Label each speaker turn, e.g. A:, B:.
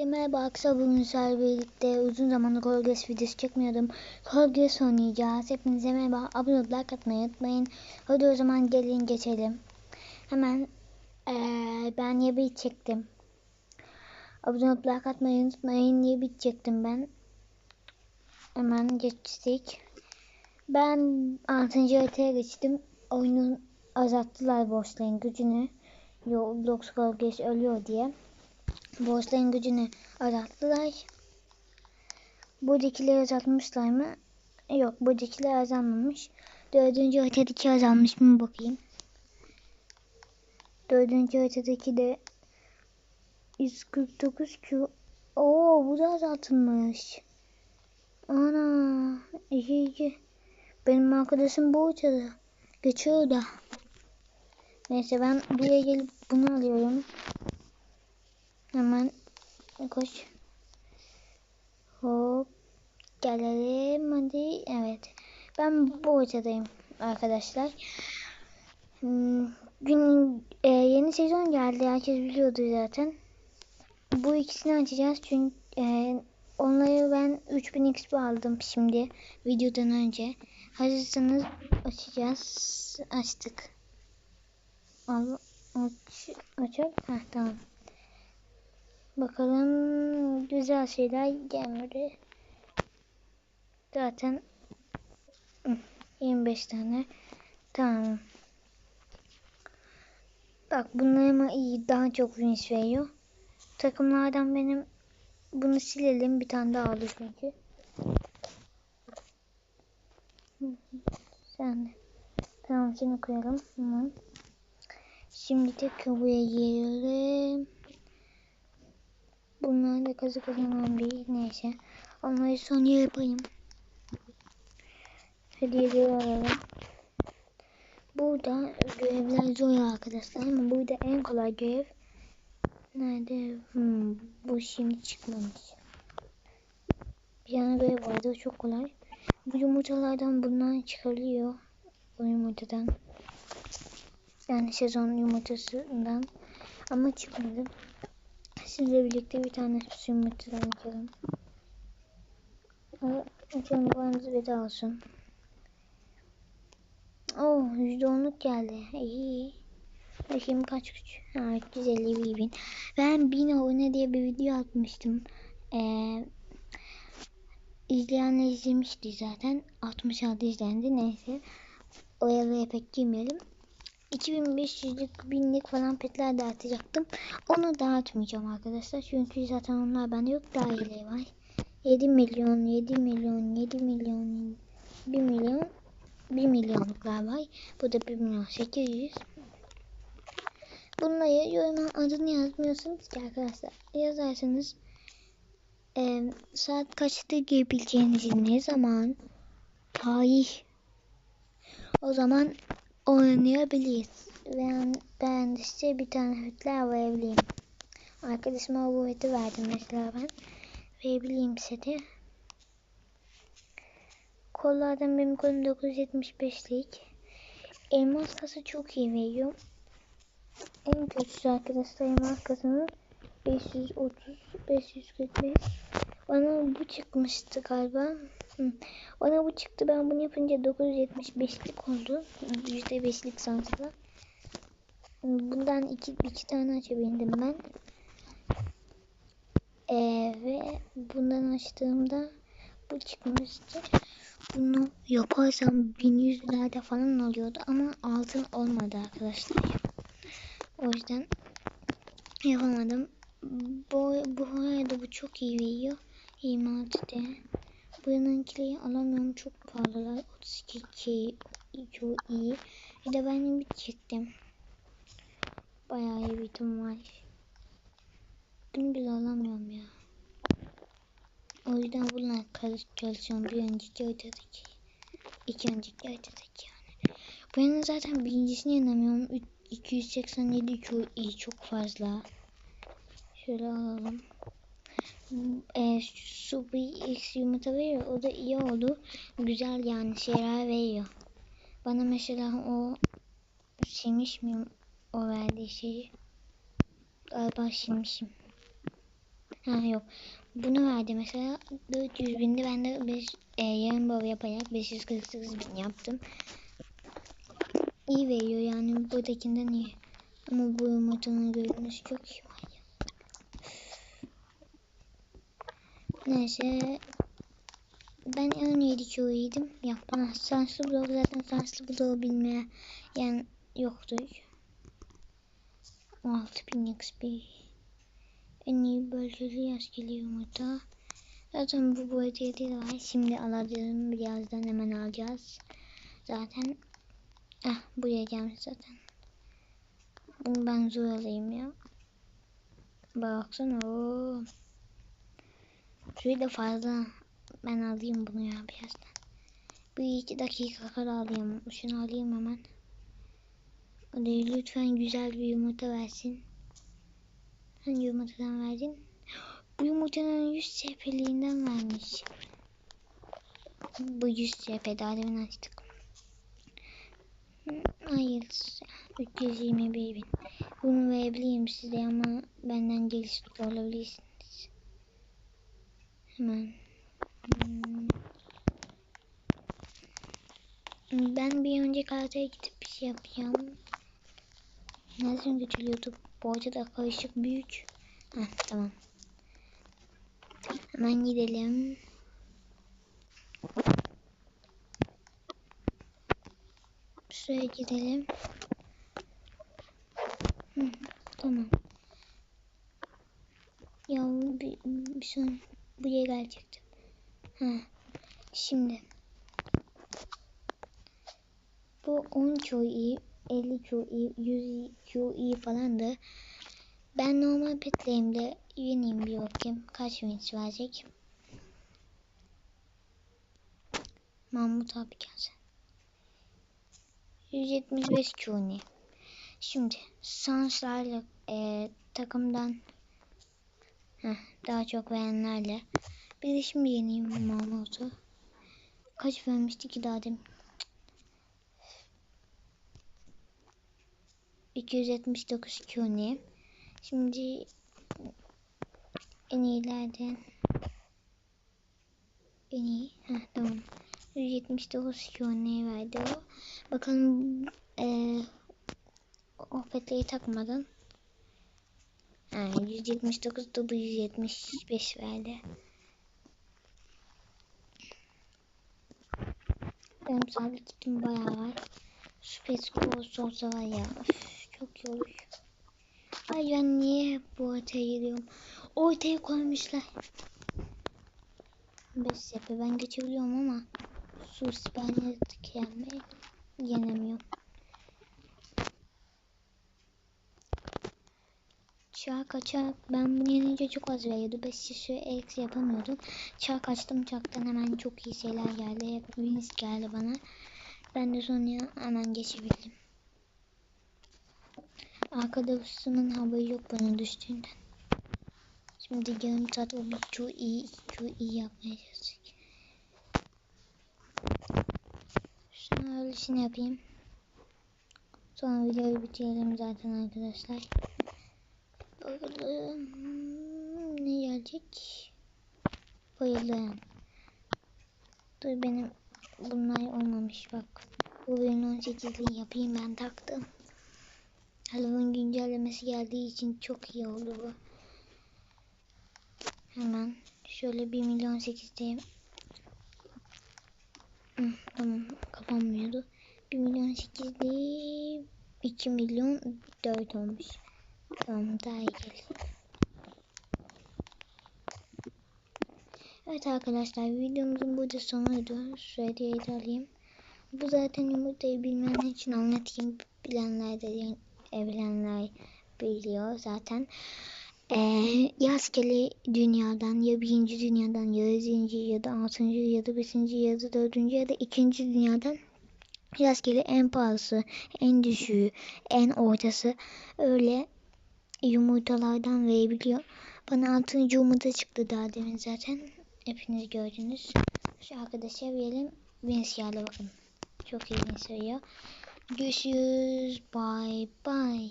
A: Herkese merhaba Aksa bugün birlikte uzun zamandır Progress videosu çekmiyordum. Progress oynayacağız. Hepinize merhaba. Abone olup like atmayı unutmayın. Hadi o zaman gelin geçelim. Hemen ee, ben Yebi çektim. Abone olup like atmayı unutmayın. Yebi çektim ben. Hemen geçtik. Ben 6. haritaya geçtim. Oyunun azalttılar bossların gücünü. Roblox Progress ölüyor diye. Bossların gücünü azalttılar. Buradakileri azaltmışlar mı? Yok buradakiler azalmamış. Dördüncü haritadaki azalmış mı bakayım. Dördüncü haritadaki de 149 Q. Oo bu da azaltılmış. Ana iyi iyi. Benim arkadaşım bu haritada. Geçiyor da. Neyse ben buraya gelip bunu alıyorum. Hemen koş. Hop. Gelelim hadi. Evet. Ben bu ortadayım arkadaşlar. Hmm, gün e, yeni sezon geldi. Herkes biliyordu zaten. Bu ikisini açacağız çünkü e, onları ben 3000 XP aldım şimdi videodan önce. Hazırsanız açacağız. Açtık. Al, aç, açalım. Heh, tamam. Bakalım güzel şeyler gelmedi. Zaten 25 tane. Tamam. Bak bunlar ama iyi. Daha çok wins veriyor. Takımlardan benim bunu silelim. Bir tane daha alır çünkü. Sen. Tamam seni koyalım. Tamam. Şimdi tekrar buraya gelelim. Bunlar da kazı kazanan değil. Neyse. Onları son yapayım. Hediyeleri alalım. Burada görevler zor arkadaşlar ama burada en kolay görev nerede? Hmm, bu şimdi çıkmamış. Bir tane görev vardı o çok kolay. Bu yumurtalardan bunlar çıkarılıyor. Bu yumurtadan. Yani sezon yumurtasından. Ama çıkmadı. Sizle birlikte bir tane yumurtadan açalım. Açalım babanız veda olsun. Oh %10'luk geldi. İyi. Bakayım kaç güç. Ha 350 bin. Ben 1000 abone diye bir video atmıştım. Ee, izleyenler izlemişti zaten. 66 izlendi neyse. Oyalıya pek girmeyelim. 2500'lük binlik falan petler dağıtacaktım. Onu dağıtmayacağım arkadaşlar. Çünkü zaten onlar bende yok. Daha iyileri var. 7 milyon, 7 milyon, 7 milyon, 1 milyon, 1 milyonluklar var. Bu da 1 milyon 800. Bunları yoruma adını yazmıyorsunuz ki arkadaşlar. Yazarsanız e, saat kaçta girebileceğinizi ne zaman tarih o zaman oynayabiliriz. Ben, size bir tane hütler verebileyim. Arkadaşıma bu hütü verdim mesela ben. Verebileyim de. Kollardan benim kolum 975'lik. Elmas kası çok iyi veriyor. En kötüsü arkadaşlar elmas kasının 530 545 bana bu çıkmıştı galiba. Hı. bana bu çıktı. Ben bunu yapınca 975'lik oldu. %5'lik sansla bundan iki, iki tane açabildim ben. Ee, ve bundan açtığımda bu çıkmıştı. Bunu yaparsam 1100'lerde falan oluyordu ama altın olmadı arkadaşlar. O yüzden yapamadım. Bu, bu arada bu çok iyi veriyor. 26'da. Bu yanınkileri alamıyorum. Çok pahalılar. 32 çok iyi. Bir de benim bir çektim. Bayağı iyi bir ihtimal. Bunu bile alamıyorum ya. O yüzden bunlar çalışıyorum. Bir önceki ötedeki. İki önceki ötedeki yani. Bu yana zaten birincisini yanamıyorum. 287 çok iyi. Çok fazla. Şöyle alalım. E, su bir X yumurta veriyor. O da iyi oldu. Güzel yani şeyler veriyor. Bana mesela o silmiş miyim o verdiği şeyi? Galiba silmişim. Ha yok. Bunu verdi mesela 400 bindi. Ben de 5, e, yarım bol yaparak 548 bin yaptım. İyi veriyor yani buradakinden iyi. Ama bu yumurtanın görünüşü çok iyi var ya. Neyse. Ben en iyi yedim. Ya bana sanslı blok zaten sanslı bloğu bilmeye yani yoktur. 6000 XP. En iyi bölgeli yaz geliyor yumurta. Zaten bu boyutları de var. Şimdi alacağım. Birazdan hemen alacağız. Zaten ah buraya gelmiş zaten. Bunu ben zor alayım ya. Baksana o. Şurayı da fazla. Ben alayım bunu ya birazdan. Bir iki dakika kadar alayım. Şunu alayım hemen. Lütfen güzel bir yumurta versin. Hangi yumurtadan verdin? Bu yumurtanın 100 CP'liğinden vermiş. Bu 100 CP daha demin açtık. Hayır. 321 bin. Bunu verebileyim size ama benden gelişti olabilirsiniz. Hemen. Hmm. Ben bir önce kartaya gidip bir şey yapacağım. Nereden götürüyordu? Bu da karışık büyük. Heh, tamam. Hemen gidelim. Şuraya gidelim. Hı, tamam. Ya bir, bir son buraya gelecektim. Ha, şimdi. Bu 10 QI, 50 QI, 100 QI falandı. Ben normal petlerimde yeneyim bir bakayım. Kaç wins verecek? Mahmut abi gelsin. 175 Q'ni. Şimdi Sanslarla e, takımdan heh, daha çok verenlerle bir de şimdi yeneyim Mahmut'u. Kaç vermişti ki daha demin? 279 Q'ni. Şimdi en iyilerden en iyi. Heh, tamam. 179 Q'ni verdi o. Bakalım ee, o takmadan. Ha, 179 da bu 175 verdi. Benim sabit kitim bayağı var. Space Ghost olsa var ya. Üf, çok yorucu. Ay ben niye bu ortaya giriyorum? Ortaya koymuşlar. 5 yapı ben geçebiliyorum ama su yenmeyi yenemiyorum. Çağ kaçak ben bunu yenince çok az veriyordu. 5 yaşı eksi yapamıyordum. Çağ kaçtım çaktan hemen çok iyi şeyler geldi. Hep wins geldi bana. Ben de sonra hemen geçebildim. Arkadaşımın haberi yok bana düştüğünden. Şimdi yarım saat o bir çok iyi, çok iyi yapmaya çalışacak. Şunu öylesine yapayım. Sonra videoyu bitirelim zaten arkadaşlar. Ne gelecek? Bayıldım. Dur benim bunlar olmamış bak. Bu oyunun 18'liği yapayım ben taktım. Halloween güncellemesi geldiği için çok iyi oldu bu. Hemen şöyle 1 milyon 8'de tamam kapanmıyordu. 1 milyon 8'de 2 milyon 4 olmuş. Tamam daha iyi geliyor. Evet arkadaşlar videomuzun burada sonuydu. Şöyle alayım. Bu zaten yumurtayı bilmeyenler için anlatayım. Bilenler de evlenenler biliyor zaten. Ee, rastgele dünyadan ya birinci dünyadan ya ikinci ya da altıncı ya da beşinci ya da dördüncü ya da ikinci dünyadan rastgele en pahalısı, en düşüğü, en ortası öyle yumurtalardan verebiliyor. Bana altıncı yumurta çıktı daha demin zaten. Hepiniz gördünüz. Şu arkadaşa verelim. Vinci bakın. Çok iyi Vinci Görüşürüz. Bye bye.